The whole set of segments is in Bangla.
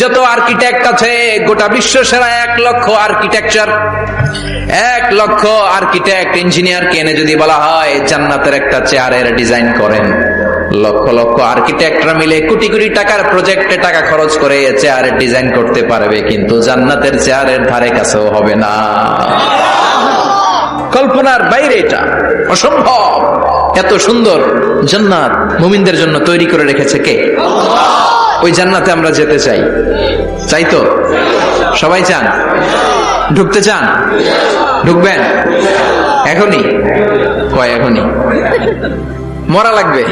যত আর্কিটেক্ট আছে, গোটা বিশ্ব সেরা এক লক্ষ আর্কিটেকচার এক লক্ষ আর্কিটেক্ট ইঞ্জিনিয়ার কেনে যদি বলা হয়, জান্নাতের একটা চেয়ারের ডিজাইন করেন। লক্ষ লক্ষ আর্কিটেক্টরা মিলে কোটি কোটি টাকার প্রজেক্টে টাকা খরচ করে চেয়ারের ডিজাইন করতে পারবে, কিন্তু জান্নাতের চেয়ারের ধারে কাছেও হবে না। কল্পনার বাইরে এটা অসম্ভব। এত সুন্দর জান্নাত মুমিনদের জন্য তৈরি করে রেখেছে কে? ওই জান্নাতে আমরা যেতে চাই। চাই তো? সবাই চান? ঢুকতে চান? ঢুকবেন? এখনই? কয় এখনই। মরা লাগবে।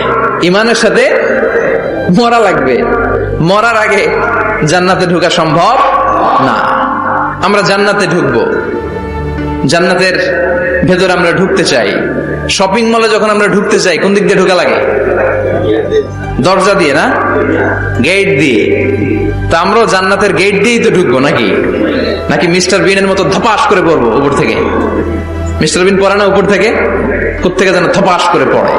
ইমানের সাথে মরা লাগবে। মরার আগে জান্নাতে ঢুকা সম্ভব না। আমরা জান্নাতে ঢুকবো। জান্নাতের ভেতর আমরা ঢুকতে চাই। শপিং মলে যখন আমরা ঢুকতে চাই, কোন দিক দিয়ে ঢোকা লাগে? দরজা দিয়ে না? গেট দিয়ে। তা আমরাও জান্নাতের গেট দিয়েই তো ঢুকবো নাকি? নাকি মিস্টার বিনের মতো ধপাস করে পড়ব উপর থেকে? মিস্টার বিন পড়ে না উপর থেকে? থেকে যেন থপাস করে পড়ে?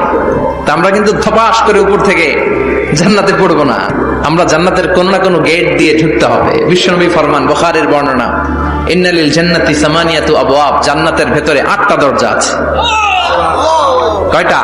তা আমরা কিন্তু থপাস করে উপর থেকে জান্নাতে পড়ব না। আমরা জান্নাতের কোন না কোনো গেট দিয়ে ঢুকতে হবে। বিশ্বনবী ফরমান বখারের বর্ণনা, ইন্নালিল জান্নাতি সামানিয়াতু আবওয়াব জান্নাতের ভেতরে আটটা দরজা আছে। কয়টা?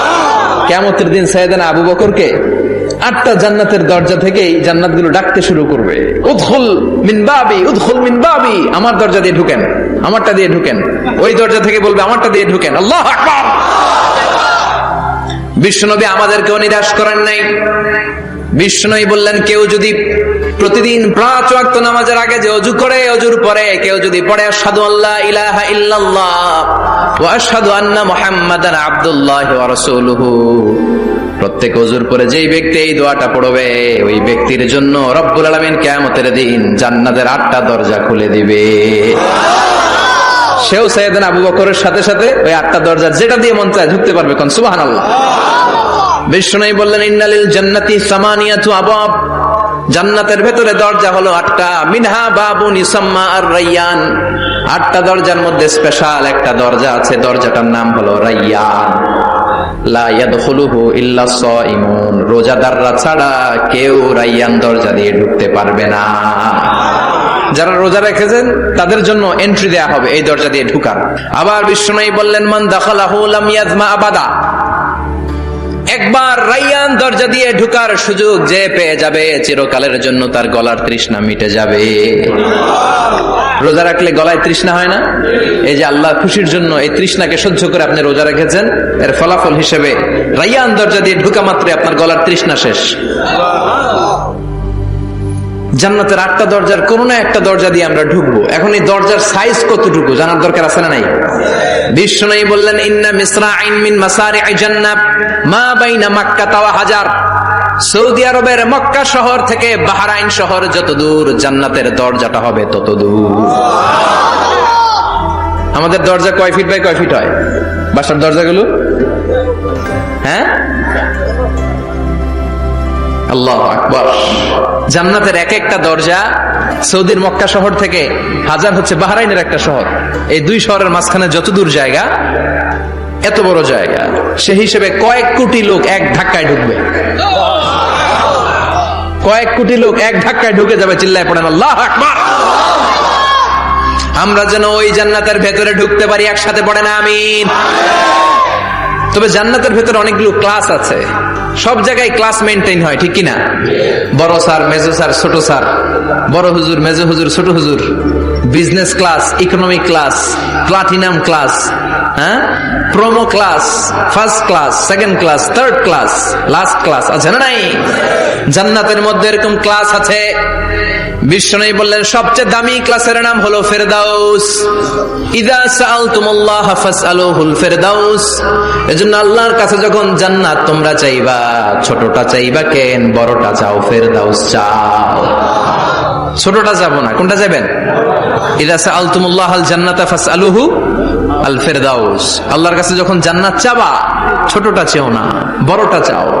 কেমতের দিন সাইদানা আবু বকরকে আটটা জান্নাতের দরজা থেকেই জান্নাতগুলো ডাকতে শুরু করবে। উদখুল মিন বাবি মিনবাবি মিন বাবি। আমার দরজা দিয়ে ঢুকেন, আমারটা দিয়ে ঢুকেন। ওই দরজা থেকে বলবে, আমারটা দিয়ে ঢুকেন। আল্লাহ বিশ্ব বিশ্বনবী আমাদেরকেও নিরাশ করেন নাই। বিষ্ণুই বললেন, কেউ যদি প্রতিদিন পাঁচ ওয়াক্ত নামাজের আগে যে অজু করে, অজুর পরে কেউ যদি পড়ে, আশহাদু আল্লাহ ইলাহা ইল্লাল্লাহ ওয়া আন্না মুহাম্মাদান আবদুল্লাহ রাসূলুহু। প্রত্যেক অজুর পরে যেই ব্যক্তি এই দোয়াটা পড়বে, ওই ব্যক্তির জন্য রব্বুল আলামিন কিয়ামতের দিন জান্নাতের আটটা দরজা খুলে দিবে। সেও সাইয়েদান আবু বকরের সাথে সাথে ওই আটটা দরজা যেটা দিয়ে মন চায় ঢুকতে পারবে কোন? সুবহানাল্লাহ। বিষ্ণুই বললেন, ইন্নালিল জান্নাতি সামানিয়াতু আবাব। জান্নাতের ভেতরে দরজা হলো আটটা। মিনহা বাবুন ইসাম্মা আর রাইয়ান। আটটা দরজার মধ্যে স্পেশাল একটা দরজা আছে। দরজাটার নাম হলো রাইয়ান। লা ইয়াদখুলুহু ইল্লা সাইমুন রোজাদাররা ছাড়া কেউ রাইয়ান দরজা দিয়ে ঢুকতে পারবে না। যারা রোজা রেখেছেন, তাদের জন্য এন্ট্রি দেয়া হবে এই দরজা দিয়ে ঢুকার। আবার বিষ্ণুই বললেন, মান দাখালাহু লাম ইয়াজমা আবাদা। একবার রাইয়ান দরজা দিয়ে ঢুকার সুযোগ যে পেয়ে যাবে, চিরকালের জন্য তার গলার তৃষ্ণা মিটে যাবে। রোজা রাখলে গলায় তৃষ্ণা হয় না? এই যে আল্লাহ খুশির জন্য এই তৃষ্ণাকে সহ্য করে আপনি রোজা রেখেছেন, এর ফলাফল হিসেবে রাইয়ান দরজা দিয়ে ঢুকা মাত্রে আপনার গলার তৃষ্ণা শেষ। জান্নাতের আটটা দরজার কোন না একটা দরজা দিয়ে আমরা ঢুকবো। এখন এই দরজার সাইজ কতটুকু? জানার দরকার আছে না নাই? বিশ্ব নাই বললেন, ইন্না মিসরা আইন মিন মাসারি জান্নাত, মা বাইনা মাক্কা তাওয়া হাজার। সৌদি আরবের মক্কা শহর থেকে বাহারাইন শহর যত দূর জান্নাতের দরজাটা হবে তত দূর। আমাদের দরজা কয় ফিট বাই কয় ফিট হয়? বাসার দরজাগুলো? হ্যাঁ? আল্লাহ আকবর। জান্নাতের এক একটা দরজা সৌদির মক্কা শহর থেকে হাজার হচ্ছে বাহরাইনের একটা শহর। এই দুই শহরের মাঝখানে যত দূর জায়গা, এত বড় জায়গা। সে হিসেবে কয়েক কোটি লোক এক ধাক্কায় ঢুকবে। কয়েক কোটি লোক এক ধাক্কায় ঢুকে যাবে, চিল্লায় পড়েন, আল্লাহ আকবর! আমরা যেন ওই জান্নাতের ভেতরে ঢুকতে পারি, একসাথে পড়ে না আমিন। তবে জান্নাতের ভেতরে অনেকগুলো ক্লাস আছে। সব জায়গায় ক্লাস মেনটেন হয়, ঠিক কিনা? বড় স্যার, মেজো স্যার, ছোট স্যার। বড় হুজুর, মেজো হুজুর, ছোট হুজুর। Business class economic class platinum class হ্যাঁ? Promo class first class second class third class last class আছে না নাই? জান্নাতের মধ্যে এরকম ক্লাস আছে। বিষ্ণু বললেন, সবচেয়ে দামি ক্লাসের নাম হলো ফেরদাউস। ইদা সাআলতুমুল্লাহ ফাসআলুহুল ফেরদাউস। এজন্য আল্লাহর কাছে যখন জান্নাত, তোমরা চাইবা, ছোটটা চাইবা কেন, বড়টা চাও, ফেরদাউস চাও। ছোটটা যাব না, কোনটা যাবেন? ইদা সাআলতুমুল্লাহ আল জান্নাতা ফাসআলুহু আল ফেরদাউস আল্লাহর কাছে যখন জান্নাত চাবা, ছোটটা চেও না, বড়টা চাও।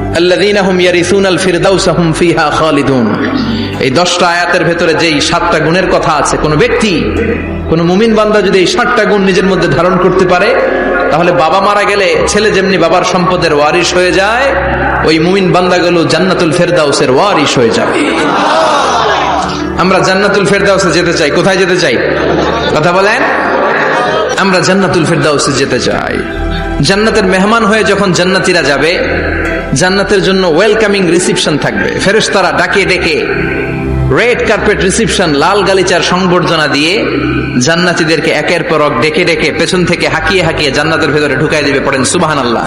এই দশটা আয়াতের ভেতরে যেই সাতটা গুণের কথা আছে, কোন ব্যক্তি, কোন মুমিন বান্দা যদি এই সাতটা গুণ নিজের মধ্যে ধারণ করতে পারে, তাহলে বাবা মারা গেলে ছেলে যেমনি বাবার সম্পদের ওয়ারিশ হয়ে যায়, ওই মুমিন বান্দাগুলো জান্নাতুল ফেরদাউসের ওয়ারিশ হয়ে যাবে। আমরা জান্নাতুল ফেরদাউসে যেতে চাই, কোথায় যেতে চাই? কথা বলেন। আমরা জান্নাতুল ফেরদাউসে যেতে চাই। জান্নাতের মেহমান হয়ে যখন জান্নাতীরা যাবে জান্নাতের জন্য ওয়েলকামিং রিসিপশন থাকবে ফেরেশতারা ডাকে ডেকে রেড কার্পেট রিসিপশন লাল গালিচার সংবর্ধনা দিয়ে জান্নাতীদেরকে একের পর এক ডেকে ডেকে পেছন থেকে হাঁকিয়ে হাঁকিয়ে জান্নাতের ভেতরে ঢুকাই দিবে পড়েন সুবহানাল্লাহ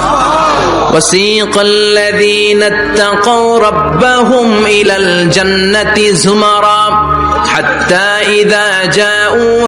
وسيق الذين اتقوا ربهم إلى الجنة زمرا حتى إذا جاءوا